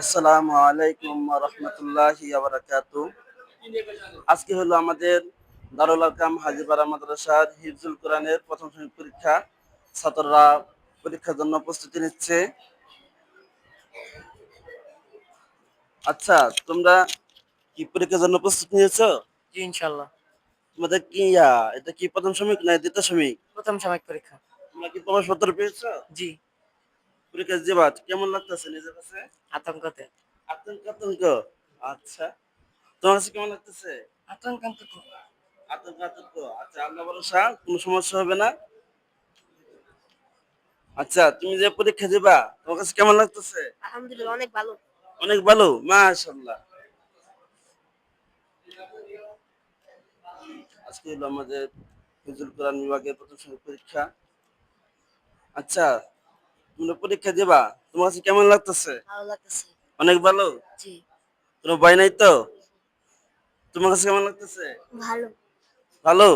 আসসালামু আলাইকুম রহমতুল্লাহি আজকে হলো আমাদের দারুল আরকাম হাজিপাড়া মাদ্রাসার হিফজুল কোরআনের প্রথম শ্রেণির পরীক্ষা। ছাত্ররা পরীক্ষার জন্য প্রস্তুতি নিচ্ছে। আচ্ছা তোমরা কি পরীক্ষার জন্য প্রস্তুতি নিয়েছো? জি ইনশাল্লাহ তোমাদের কি ইয়া, এটা কি প্রথম শ্রমিক না দ্বিতীয় শ্রমিক? প্রথম সাময়িক পরীক্ষা। তোমরা কি প্রবেশপত্র পেয়েছ? জি। কেমন লাগতেছে নিজের কাছে? আতঙ্কতে। আতঙ্ক আতঙ্ক আচ্ছা। তোমার কাছে কেমন লাগতেছে? আতঙ্ক আতঙ্ক আতঙ্ক আচ্ছা আল্লাহ ভরসা কোনো সমস্যা হবে না? আচ্ছা তুমি যে পরীক্ষা দিবা তোমার কাছে কেমন লাগতেছে? আলহামদুলিল্লাহ অনেক ভালো। অনেক ভালো আজকে হলো আমাদের হিজুল কোরআন বিভাগের প্রথম শ্রেণির পরীক্ষা। আচ্ছা তোমরা পরীক্ষা দিবা তোমার কাছে কেমন লাগতেছে? ভালো লাগতেছে। অনেক ভালো? জি। কোনো ভয় নাই তো? তোমার কাছে কেমন লাগতেছে? ভালো। ভালো?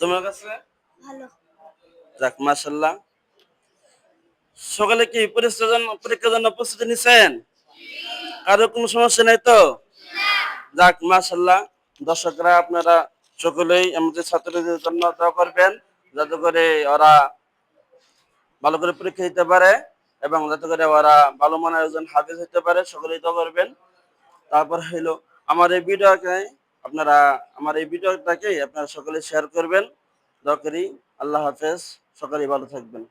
তোমার কাছে? ভালো। যাক মাশাল্লাহ সকালে কি পরীক্ষার জন্য পরীক্ষার জন্য প্রস্তুতি নিছেন? কারও কোনো সমস্যা নাই তো? যাক মাশাল্লাহ দর্শকরা আপনারা সকলেই আমাদের ছাত্রদের জন্য দোয়া করবেন যাতে করে ওরা ভালো করে পরীক্ষা দিতে পারে এবং যাতে করে ওরা ভালো মনে একজন হাফিজ হতে পারে সকলেই তো করবেন। তারপর হইল আমার এই ভিডিওকে আপনারা, আমার এই ভিডিওটাকে আপনারা সকলে শেয়ার করবেন। দরকারি আল্লাহ হাফেজ, সকলেই ভালো থাকবেন।